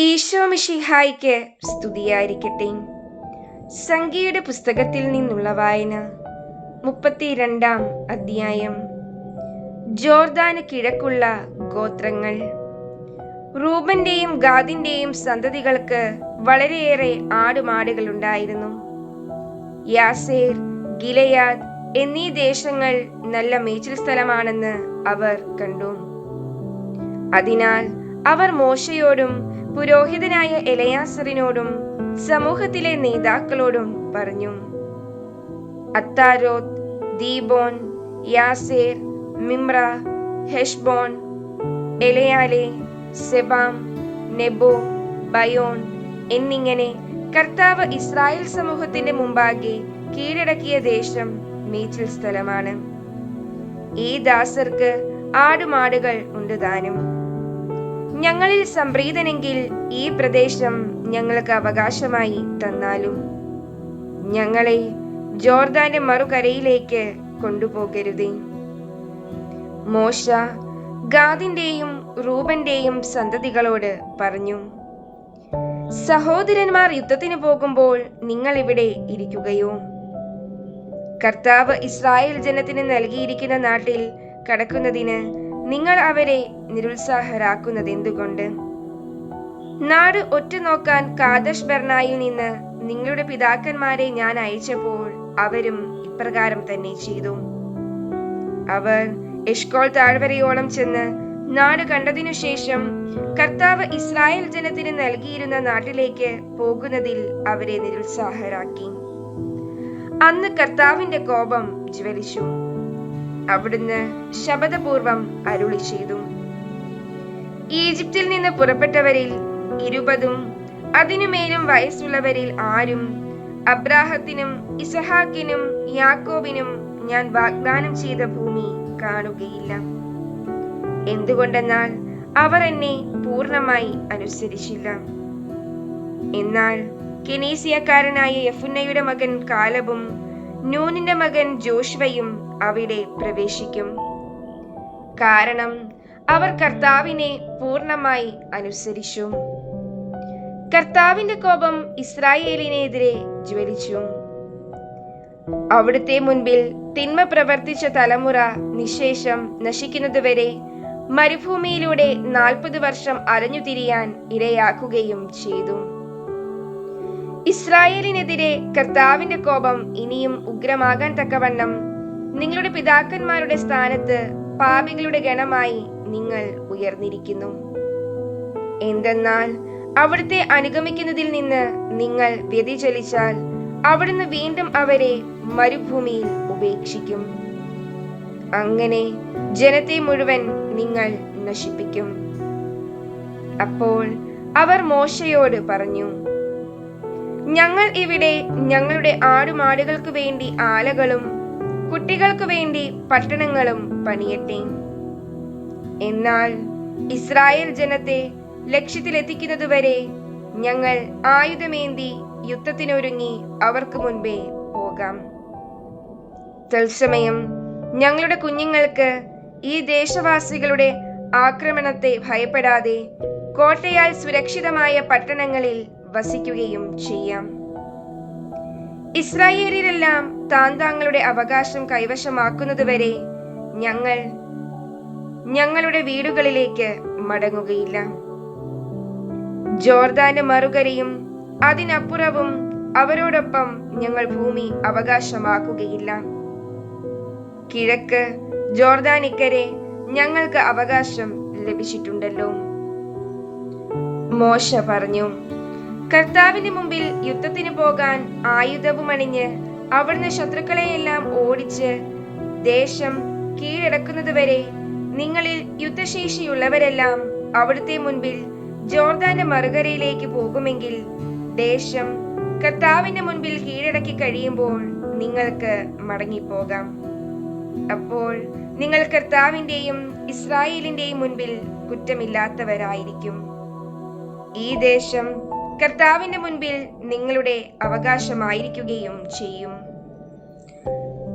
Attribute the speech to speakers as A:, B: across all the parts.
A: ഈശോ മിഷിഹായിക്ക് സ്തുതിയായിരിക്കട്ടെ. സംഖ്യയുടെ പുസ്തകത്തിൽ നിന്നുള്ള വായന മുപ്പത്തിരണ്ടാം അധ്യായം. ജോർദാന് കിഴക്കുള്ള ഗോത്രങ്ങൾ. റൂബന്റെയും ഗാദിന്റെയും സന്തതികൾക്ക് വളരെയേറെ ആടുമാടുകളുണ്ടായിരുന്നു. യാസേർ ഗിലയാദ് എന്നീ ദേശങ്ങൾ നല്ല മേച്ചിൽ സ്ഥലമാണെന്ന് അവർ കണ്ടു. അതിനാൽ അവർ മോശയോടും പുരോഹിതനായ എലയാസറിനോടും സമൂഹത്തിലെ നേതാക്കളോടും പറഞ്ഞു. Ataroth Dibon Jazer Nimrah Heshbon Elealeh Sebam Nebo Beon എന്നിങ്ങനെ കർത്താവ് ഇസ്രായേൽ സമൂഹത്തിന്റെ മുമ്പാകെ കീഴടക്കിയ ദേശം മേച്ചിൽ സ്ഥലമാണ്. ഈ ദാസർക്ക് ആടുമാടുകൾ ഉണ്ട് താനും. ഞങ്ങളിൽ സംപ്രീതനെങ്കിൽ ഈ പ്രദേശം ഞങ്ങൾക്ക് അവകാശമായി തന്നാലും ഞങ്ങളെ ജോർദാന്റെ മറുകരയിലേക്ക് കൊണ്ടുപോകരുതേ. മോശ ഗാദിന്റെയും റൂബന്റെയും സന്തതികളോട് പറഞ്ഞു സഹോദരന്മാർ യുദ്ധത്തിന് പോകുമ്പോൾ നിങ്ങൾ ഇവിടെ ഇരിക്കുകയോ? കർത്താവ് ഇസ്രായേൽ ജനത്തിന് നൽകിയിരിക്കുന്ന നാട്ടിൽ കടക്കുന്നതിന് നിങ്ങൾ അവരെ നിരുത്സാഹരാക്കുന്നത് എന്തുകൊണ്ട് നാട് ഒറ്റുനോക്കാൻ കാദശ് ബർണായിൽ നിന്ന് നിങ്ങളുടെ പിതാക്കന്മാരെ ഞാൻ അയച്ചപ്പോൾ അവരും ഇപ്രകാരം തന്നെ ചെയ്തു. അവർ എഷ്കോൾ താഴ്വരയോളം ചെന്ന് നാട് കണ്ടതിനു ശേഷം കർത്താവ് ഇസ്രായേൽ ജനത്തിന് നൽകിയിരുന്ന നാട്ടിലേക്ക് പോകുന്നതിൽ അവരെ നിരുത്സാഹരാക്കി. അന്ന് കർത്താവിന്റെ കോപം ജ്വലിച്ചു. അവിടുന്ന് ശബദപൂർവം അരുളി ചെയ്തു. ഈജിപ്തിൽ നിന്ന് പുറപ്പെട്ടവരിൽ ഇരുപതും അതിനുമേലും വയസ്സുള്ളവരിൽ ആരും അബ്രാഹത്തിനും ഇസഹാക്കിനും യാക്കോബിനും ഞാൻ വാഗ്ദാനം ചെയ്ത ഭൂമി കാണുകയില്ല. എന്തുകൊണ്ടെന്നാൽ അവർ എന്നെ പൂർണമായി അനുസരിച്ചില്ല. എന്നാൽ കെനീസിയക്കാരനായ യഫുന്നയുടെ മകൻ കാലബും നൂനിന്റെ മകൻ ജോഷ്വയും അവിടെ പ്രവേശിക്കും. കാരണം അവർ കർത്താവിനെ പൂർണമായി അനുസരിച്ചു. കർത്താവിന്റെ കോപം ഇസ്രായേലിനെതിരെ ജ്വലിച്ചു. അവിടുത്തെ മുൻപിൽ തിന്മ പ്രവർത്തിച്ച തലമുറ നിശേഷം നശിക്കുന്നതുവരെ മരുഭൂമിയിലൂടെ നാൽപ്പത് വർഷം അലഞ്ഞു തിരിയാൻ ഇരയാക്കുകയും ചെയ്തു. ഇസ്രായേലിനെതിരെ കർത്താവിന്റെ കോപം ഇനിയും ഉഗ്രമാകാൻ തക്കവണ്ണം. നിങ്ങളുടെ പിതാക്കന്മാരുടെ സ്ഥാനത്ത് പാപികളുടെ ഗണമായി നിങ്ങൾ ഉയർന്നിരിക്കുന്നു. എന്തെന്നാൽ അവിടുത്തെ അനുഗമിക്കുന്നതിൽ നിന്ന് നിങ്ങൾ വ്യതിചലിച്ചാൽ അവിടുന്ന് വീണ്ടും അവരെ മരുഭൂമിയിൽ ഉപേക്ഷിക്കും. അങ്ങനെ ജനത്തെ മുഴുവൻ നിങ്ങൾ നശിപ്പിക്കും. അപ്പോൾ അവർ മോശയോട് പറഞ്ഞു ഞങ്ങൾ ഇവിടെ ഞങ്ങളുടെ ആടുമാടുകൾക്ക് വേണ്ടി ആലകളും കുട്ടികൾക്ക് വേണ്ടി പട്ടണങ്ങളും പണിയട്ടെ. എന്നാൽ ഇസ്രായേൽ ജനത്തെ ലക്ഷ്യത്തിലെത്തിക്കുന്നതുവരെ ഞങ്ങൾ ആയുധമേന്തി യുദ്ധത്തിനൊരുങ്ങി അവർക്ക് മുൻപേ പോകാം. തത്സമയം ഞങ്ങളുടെ കുഞ്ഞുങ്ങൾക്ക് ഈ ദേശവാസികളുടെ ആക്രമണത്തെ ഭയപ്പെടാതെ കോട്ടയാൽ സുരക്ഷിതമായ പട്ടണങ്ങളിൽ വസിക്കുകയും ചെയ്യാം. ഇസ്രായേലിലെല്ലാം താൻ താങ്കളുടെ അവകാശം കൈവശമാക്കുന്നതുവരെ ഞങ്ങൾ ഞങ്ങളുടെ വീടുകളിലേക്ക് മടങ്ങുകയില്ല. ജോർദാന്റെ മറുകരയും അതിനപ്പുറവും അവരോടൊപ്പം ഞങ്ങൾ ഭൂമി അവകാശമാക്കുകയില്ല. കിഴക്ക് ജോർദാനിക്കരെ ഞങ്ങൾക്ക് അവകാശം ലഭിച്ചിട്ടുണ്ടല്ലോ. മോശ പറഞ്ഞു. കർത്താവിന്റെ മുമ്പിൽ യുദ്ധത്തിന് പോകാൻ ആയുധവും അണിഞ്ഞ് അവിടുന്ന് ശത്രുക്കളെയെല്ലാം ഓടിച്ച് ദേശം കീഴടക്കുന്നതുവരെ നിങ്ങളിൽ യുദ്ധശേഷിയുള്ളവരെല്ലാം അവിടുത്തെ മുൻപിൽ ജോർദാന്റെ മറുകരയിലേക്ക് പോകുമെങ്കിൽ ദേശം കർത്താവിന്റെ മുൻപിൽ കീഴടക്കി കഴിയുമ്പോൾ നിങ്ങൾക്ക് മടങ്ങിപ്പോകാം. അപ്പോൾ നിങ്ങൾ കർത്താവിന്റെയും ഇസ്രായേലിന്റെയും മുൻപിൽ കുറ്റമില്ലാത്തവരായിരിക്കും. ഈ ദേശം കർത്താവിന്റെ മുൻപിൽ നിങ്ങളുടെ അവകാശമായിരിക്കുകയും ചെയ്യും.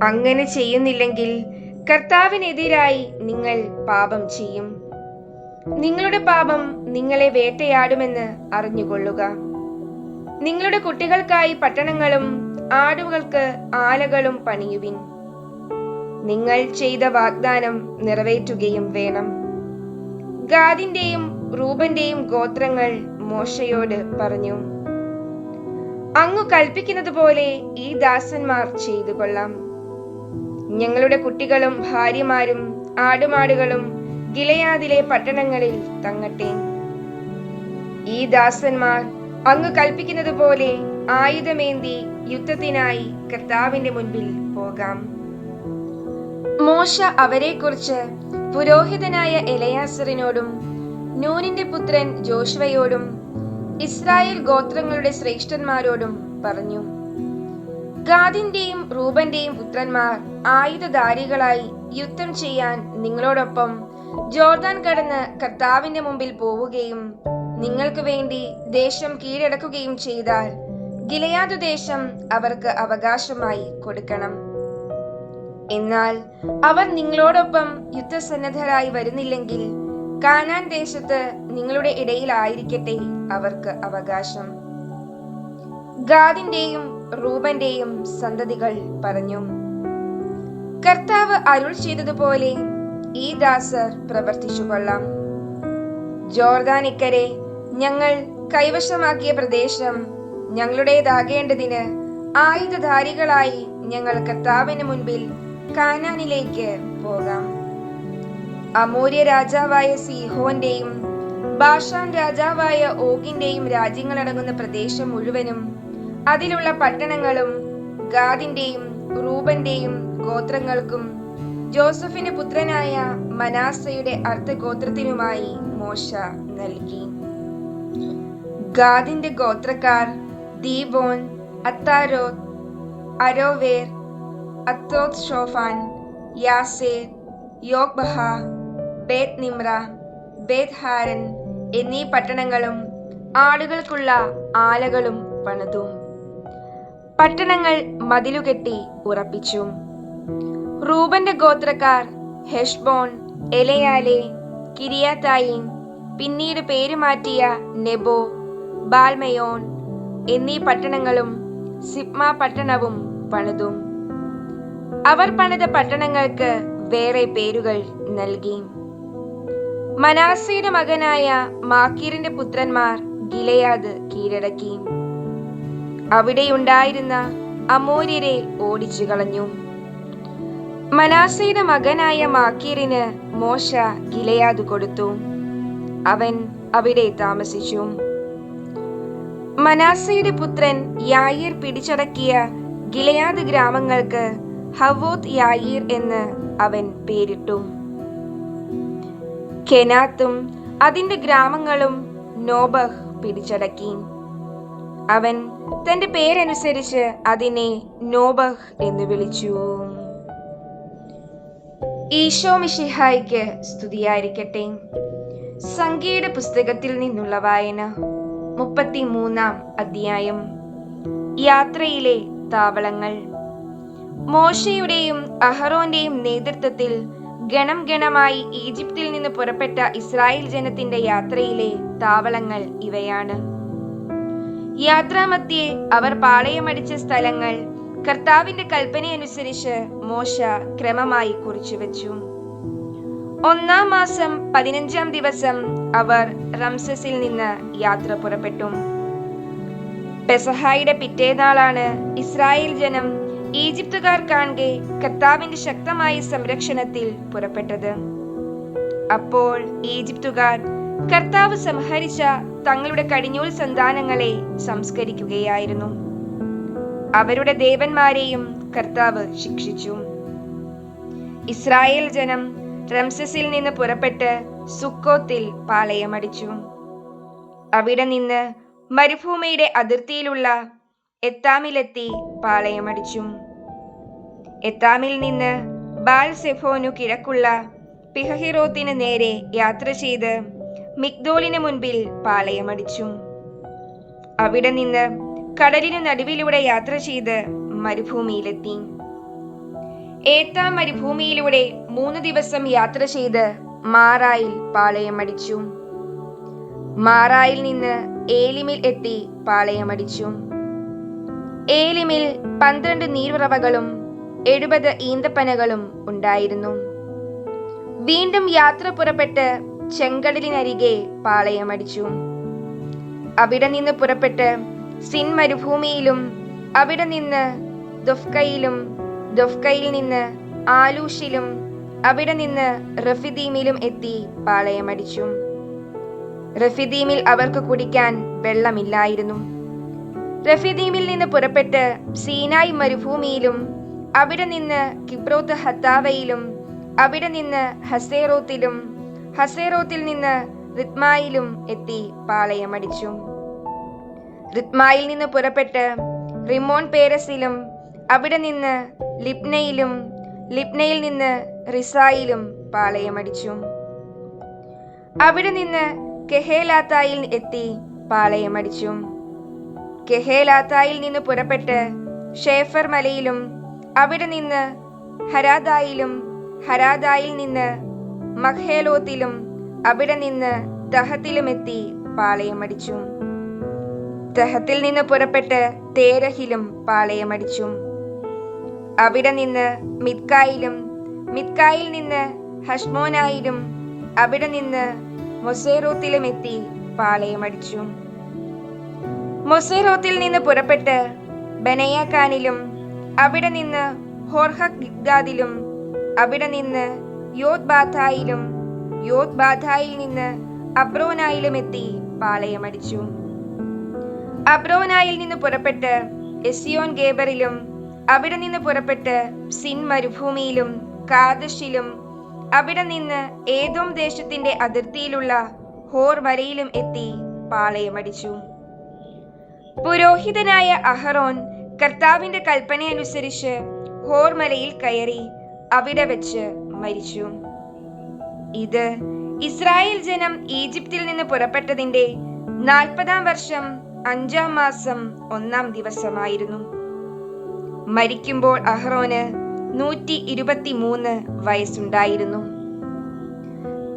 A: അങ്ങനെ ചെയ്യുന്നില്ലെങ്കിൽ കർത്താവിനെതിരായി നിങ്ങൾ പാപം ചെയ്യും. നിങ്ങളുടെ പാപം നിങ്ങളെ വേട്ടയാടുമെന്ന് അറിഞ്ഞുകൊള്ളുക. നിങ്ങളുടെ കുട്ടികൾക്കായി പട്ടണങ്ങളും ആടുകൾക്ക് ആലകളും പണിയുവിൻ. നിങ്ങൾ ചെയ്ത വാഗ്ദാനം നിറവേറ്റുകയും വേണം. ഗാദിന്റെയും റൂബന്റെയും ഗോത്രങ്ങൾ മോശയോട് പറഞ്ഞു അങ്ങു കൽപ്പിക്കുന്നത് പോലെ ഈ ദാസന്മാർ ചെയ്തു കൊള്ളാം. ഞങ്ങളുടെ കുട്ടികളും ഭാര്യമാരും ആടുമാടുകളും ഗിലയാദിലെ പട്ടണങ്ങളിൽ തങ്ങട്ടെ. ഈ ദാസന്മാർ അങ്ങ് കൽപ്പിക്കുന്നത് പോലെ ആയുധമേന്തി യുദ്ധത്തിനായി കർത്താവിന്റെ മുൻപിൽ പോകാം. മോശ അവരെക്കുറിച്ച് പുരോഹിതനായ എലയാസറിനോടും നൂനിന്റെ പുത്രൻ ജോഷുവയോടും ഇസ്രായേൽ ഗോത്രങ്ങളുടെ ശ്രേഷ്ഠന്മാരോടും പറഞ്ഞു ഗാദിന്റെയും റൂബന്റെയും പുത്രന്മാർ ആയുധധാരികളായി യുദ്ധം ചെയ്യാൻ നിങ്ങളോടൊപ്പം ജോർദാൻ കടന്ന് കർത്താവിന്റെ മുമ്പിൽ പോവുകയും നിങ്ങൾക്ക് വേണ്ടി ദേശം കീഴടക്കുകയും ചെയ്താൽ ഗിലയാതു ദേശം അവർക്ക് അവകാശമായി കൊടുക്കണം. എന്നാൽ അവർ നിങ്ങളോടൊപ്പം യുദ്ധസന്നദ്ധരായി വരുന്നില്ലെങ്കിൽ കാനാൻ ദേശത്ത് നിങ്ങളുടെ ഇടയിലായിരിക്കട്ടെ അവർക്ക് അവകാശം. ഗാദിന്റെയും റൂബന്റെയും സന്തതികൾ പറഞ്ഞു കർത്താവ് അരുൾ ചെയ്തതുപോലെ ഈ ദാസർ പ്രവർത്തിച്ചു കൊള്ളാം. ജോർദാനിക്കരെ ഞങ്ങൾ കൈവശമാക്കിയ പ്രദേശം ഞങ്ങളുടേതാകേണ്ടതിന് ആയുധധാരികളായി ഞങ്ങൾ കർത്താവിന് മുൻപിൽ കാനാനിലേക്ക് പോകാം. അമൂര്യ രാജാവായ സീഹോന്റെയും ബാഷാൻ രാജാവായ ഓഗിന്റെയും രാജ്യങ്ങളടങ്ങുന്ന പ്രദേശം മുഴുവനും അതിലുള്ള പട്ടണങ്ങളും ഗാദിന്റെയും റൂബന്റെയും ഗോത്രങ്ങൾക്കും ജോസഫിന്റെ പുത്രനായ മനാസയുടെ അർത്ഥഗോത്രത്തിനുമായി മോശ നൽകി. ഗാദിന്റെ ഗോത്രക്കാർ Dibon അത്താരോ Aroer അത്തോത് ഷോഫാൻ Jazer യോഗ്ബഹ ബേത് Nimrah ബേത് Haran എന്നീ പട്ടണങ്ങളും ആളുകൾക്കുള്ള ആലകളും പണിതു. പട്ടണങ്ങൾ മതിലുകെട്ടി ഉറപ്പിച്ചു. റൂബന്റെ ഗോത്രക്കാർ ഹെഷ്ബോൺ എലയാലെ കിരിയാത്തായിൻ പിന്നീട് പേരുമാറ്റിയ നെബോ ബാൽമയോൺ എന്നീ പട്ടണങ്ങളും സിപ്മ പട്ടണവും പണിതു. അവർ പണിത പട്ടണങ്ങൾക്ക് വേറെ പേരുകൾ നൽകി. മനാസയുടെ മകനായ മാക്കീറിന്റെ പുത്രന്മാർ ഗിലയാദ് കീഴടക്കി. അവിടെയുണ്ടായിരുന്ന അമോര്യരെ ഓടിച്ചു കളഞ്ഞു മനാസയുടെ മകനായ മാക്കീറിന് മോശ ഗിലയാദ് കൊടുത്തു. അവൻ അവിടെ താമസിച്ചു. മനാസയുടെ പുത്രൻ യായിർ പിടിച്ചടക്കിയ ഗിലയാദ് ഗ്രാമങ്ങൾക്ക് ഹവോത് യായിർ എന്ന് അവൻ പേരിട്ടു. കെനാത്തും അതിന്റെ ഗ്രാമങ്ങളും നോബഹ് പിടിച്ചടക്കി. അവൻ തന്റെ പേരനുസരിച്ച് അതിനെ നോബഹ് എന്ന് വിളിച്ചു. ഈശോ മിഷിഹായിക്ക് സ്തുതിയായിരിക്കട്ടെ. സംഗീത പുസ്തകത്തിൽ നിന്നുള്ള വായന മുപ്പത്തിമൂന്നാം അധ്യായം. യാത്രയിലെ താവളങ്ങൾ. മോശയുടെയും അഹറോന്റെയും നേതൃത്വത്തിൽ ഗണം ഗണമായി ഈജിപ്തിൽ നിന്ന് പുറപ്പെട്ട ഇസ്രായേൽ ജനത്തിന്റെ യാത്രയിലെ താവളങ്ങൾ ഇവയാണ്. യാത്രാമധ്യേ അവർ പാളയമടിച്ച സ്ഥലങ്ങൾ കർത്താവിന്റെ കൽപ്പനയനുസരിച്ച് മോശ ക്രമമായി കുറിച്ചു വെച്ചു. ഒന്നാം മാസം പതിനഞ്ചാം ദിവസം അവർ റംസസിൽ നിന്ന് യാത്ര പുറപ്പെട്ടു. പെസഹായുടെ പിറ്റേനാളാണ് ഇസ്രായേൽ ജനം ഈജിപ്തുകാർ കാണെ കർത്താവിന്റെ ശക്തമായ സംരക്ഷണത്തിൽ പുറപ്പെട്ടത്. അപ്പോൾ ഈജിപ്തുകാർ കർത്താവ് സംഹരിച്ച തങ്ങളുടെ കടിഞ്ഞൂൽ സന്താനങ്ങളെ സംസ്കരിക്കുകയായിരുന്നു. അവരുടെ ദേവന്മാരെയും കർത്താവ് ശിക്ഷിച്ചു. ഇസ്രായേൽ ജനം റംസസിൽ നിന്ന് പുറപ്പെട്ട് സുക്കോത്തിൽ പാളയമടിച്ചു. അവിടെ നിന്ന് മരുഭൂമിയുടെ അതിർത്തിയിലുള്ള എത്താമിലെത്തി പാളയമടിച്ചു. എത്താമിൽ നിന്ന് ബാൽ സെഫോനു കിഴക്കുള്ള പിഹഹിറോത്തിന് നേരെ യാത്ര ചെയ്ത് മിക്ദോളിന് മുൻപിൽ പാളയമടിച്ചു. അവിടെ നിന്ന് കടലിനു നടുവിലൂടെ യാത്ര ചെയ്ത് മരുഭൂമിയിലെത്തി. ഏത്താ മരുഭൂമിയിലൂടെ മൂന്ന് ദിവസം യാത്ര ചെയ്ത് മാറായിൽ പാളയമടിച്ചു. മാറായിൽ നിന്ന് ഏലിമിൽ എത്തി പാളയമടിച്ചു. ഏലിമിൽ പന്ത്രണ്ട് നീരുറവകളും എഴുപത് ഈന്തപ്പനകളും ഉണ്ടായിരുന്നു. വീണ്ടും യാത്ര പുറപ്പെട്ട് ചെങ്കടലിനരികെ പാളയമടിച്ചു. അവിടെ നിന്ന് പുറപ്പെട്ട് സിൻ മരുഭൂമിയിലും അവിടെ നിന്ന് ദുഫ്കയിലും ദുഫ്കയിൽ നിന്ന് ആലൂഷിലും അവിടെ നിന്ന് റഫിദീമിലും എത്തി പാളയമടിച്ചു. റഫിദീമിൽ അവർക്ക് കുടിക്കാൻ വെള്ളമില്ലായിരുന്നു. റഫിദീമിൽ നിന്ന് പുറപ്പെട്ട് സീനായ് മരുഭൂമിയിലും അവിടെ നിന്ന് കിബ്രോത്ത് ഹത്താവയിലും അവിടെ നിന്ന് ഹസേറോത്തിലും ഹസേറോത്തിൽ നിന്ന് റിത്മായിലും എത്തി പാളയമടിച്ചു. റിത്മായിൽ നിന്ന് പുറപ്പെട്ട് റിമോൺ പേരസിലും അവിടെ നിന്ന് ലിപ്നയിലും ലിപ്നയിൽ നിന്ന് റിസായിലും പാളയമടിച്ചു. അവിടെ നിന്ന് കെഹേലാത്തായിൽ എത്തി പാളയമടിച്ചു. കെഹേലാത്തായിൽ നിന്ന് പുറപ്പെട്ട് ഷേഫർ മലയിലും അവിടെ നിന്ന് ഹരാദായിലും ഹരാദായിൽ നിന്ന് മഖേലോത്തിലും അവിടെ നിന്ന് തഹത്തിലുമെത്തി പാളയമടിച്ചു. തഹത്തിൽ നിന്ന് പുറപ്പെട്ട് തേരഹിലും പാളയമടിച്ചു. അവിടെ നിന്ന് മിത്കായിലും മിത്കായിൽ നിന്ന് ഹഷ്മോനായിലും അവിടെ നിന്ന് മൊസേറോത്തിലും എത്തി പാളയമടിച്ചു. മൊസേറോത്തിൽ നിന്ന് പുറപ്പെട്ട് ബനയാക്കാനിലും അവിടെ നിന്ന് ഹോർഹിദ്ഗാദിലും അവിടെ നിന്ന് യോത് ബാഥായിൽ നിന്ന് അബ്രോനായിലും എത്തി പാളയമടിച്ചു. അബ്രോനായിൽ നിന്ന് പുറപ്പെട്ട് എസിയോൻ ഗേബറിലും അവിടെ നിന്ന് പുറപ്പെട്ട് സിൻ മരുഭൂമിയിലും കാദശിലും അവിടെ നിന്ന് ഏതോം ദേശത്തിന്റെ അതിർത്തിയിലുള്ള ഹോർ വരയിലും എത്തി പാളയമടിച്ചു. പുരോഹിതനായ അഹറോൻ കർത്താവിന്റെ കൽപ്പനയനുസരിച്ച് ഹോർമലയിൽ കയറി അവിടെ വെച്ച് മരിച്ചു. ഇത് ഇസ്രായേൽ ജനം ഈജിപ്തിൽ നിന്ന് പുറപ്പെട്ടതിന്റെ നാൽപ്പതാം വർഷം അഞ്ചാം മാസം ഒന്നാം ദിവസമായിരുന്നു. മരിക്കുമ്പോൾ അഹ്റോന് നൂറ്റി ഇരുപത്തിമൂന്ന് വയസ്സുണ്ടായിരുന്നു.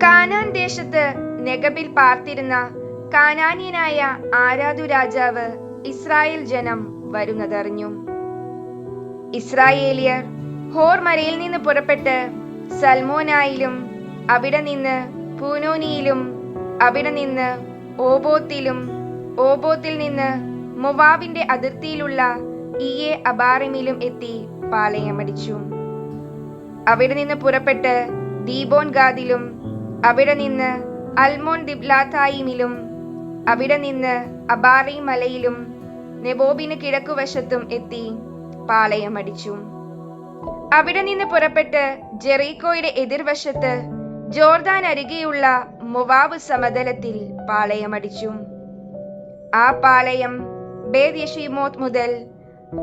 A: കാനാൻ ദേശത്ത് നെഗബിൽ പാർത്തിരുന്ന കാനാനിയനായ ആരാധു രാജാവ് ഇസ്രായേൽ ജനം വരുന്നതറിഞ്ഞു. ഇസ്രായേലിയർ ഹോർ മരയിൽ നിന്ന് പുറപ്പെട്ട് സൽമോനായിലും അവിടെ നിന്ന് പൂനോനിയിലും അവിടെ നിന്ന് ഓബോത്തിലും ഓബോത്തിൽ നിന്ന് മൊവാബിന്റെ അതിർത്തിയിലുള്ള ഇയെ അബാറിമിലും എത്തി പാളയമടിച്ചു. അവിടെ നിന്ന് പുറപ്പെട്ട് ദീബോൻ ഗാദിലും അവിടെ നിന്ന് അൽമോൺ ദിബ്ലാത്തായിമിലും അവിടെ നിന്ന് അബാറി മലയിലും നെബോബിന് കിഴക്കുവശത്തും എത്തി പാളയമടിച്ചു അവിടെ നിന്ന് പുറപ്പെട്ട് ജെറീക്കോയുടെ എതിർവശത്ത് ജോർദാൻ അരികെയുള്ള മൊവാബ് സമതലത്തിൽ പാളയമടിച്ചു ആ പാളയം ബേദ്യഷിമോത് മുതൽ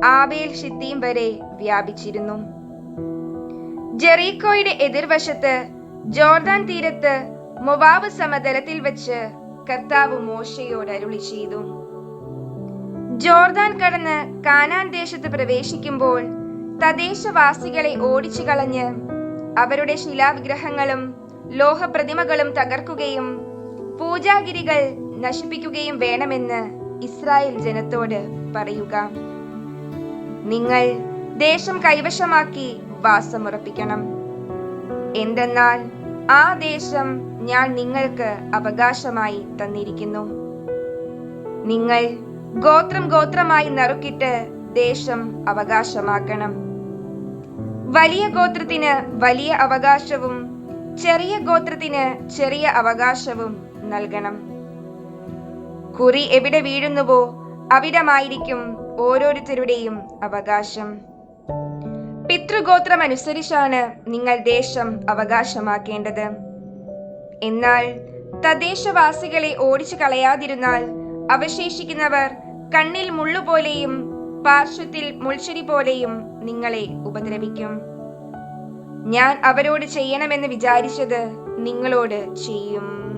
A: ആബേൽ ഷിത്തീം വരെ വ്യാപിച്ചിരുന്നു. ജെറീക്കോയുടെ എതിർവശത്ത് ജോർദാൻ തീരത്ത് മൊവാബ് സമതലത്തിൽ വെച്ച് കർത്താവ് മോശയോട് അരുളി ചെയ്തു. ജോർദാൻ കടന്ന് കാനാൻ ദേശത്ത് പ്രവേശിക്കുമ്പോൾ തദ്ദേശവാസികളെ ഓടിച്ചു കളഞ്ഞ് അവരുടെ ശിലാവിഗ്രഹങ്ങളും ലോഹപ്രതിമകളും തകർക്കുകയും പൂജാഗിരികൾ നശിപ്പിക്കുകയും വേണമെന്ന് ഇസ്രായേൽ ജനത്തോട് പറയുക. നിങ്ങൾ ദേശം കൈവശമാക്കി വാസമുറപ്പിക്കണം. എന്തെന്നാൽ ആ ദേശം ഞാൻ നിങ്ങൾക്ക് അവകാശമായി തന്നിരിക്കുന്നു. നിങ്ങൾ ഗോത്രം ഗോത്രമായി നറുക്കിട്ട് ദേശം അവകാശമാക്കണം. വലിയ ഗോത്രത്തിന് വലിയ അവകാശവും ചെറിയ ഗോത്രത്തിന് ചെറിയ അവകാശവും നൽകണം. കുറി എവിടെ വീഴുന്നുവോ അവിടമായിരിക്കും ഓരോരുത്തരുടെയും അവകാശം. പിതൃഗോത്രം അനുസരിച്ചാണ് നിങ്ങൾ ദേശം അവകാശമാക്കേണ്ടത്. എന്നാൽ തദ്ദേശവാസികളെ ഓടിച്ചു കളയാതിരുന്നാൽ അവശേഷിക്കുന്നവർ കണ്ണിൽ മുള്ളുപോലെയും പാർശ്വത്തിൽ മുൾച്ചെടി പോലെയും നിങ്ങളെ ഉപദ്രവിക്കും. ഞാൻ അവരോട് ചെയ്യണമെന്ന് വിചാരിച്ചത് നിങ്ങളോട് ചെയ്യും.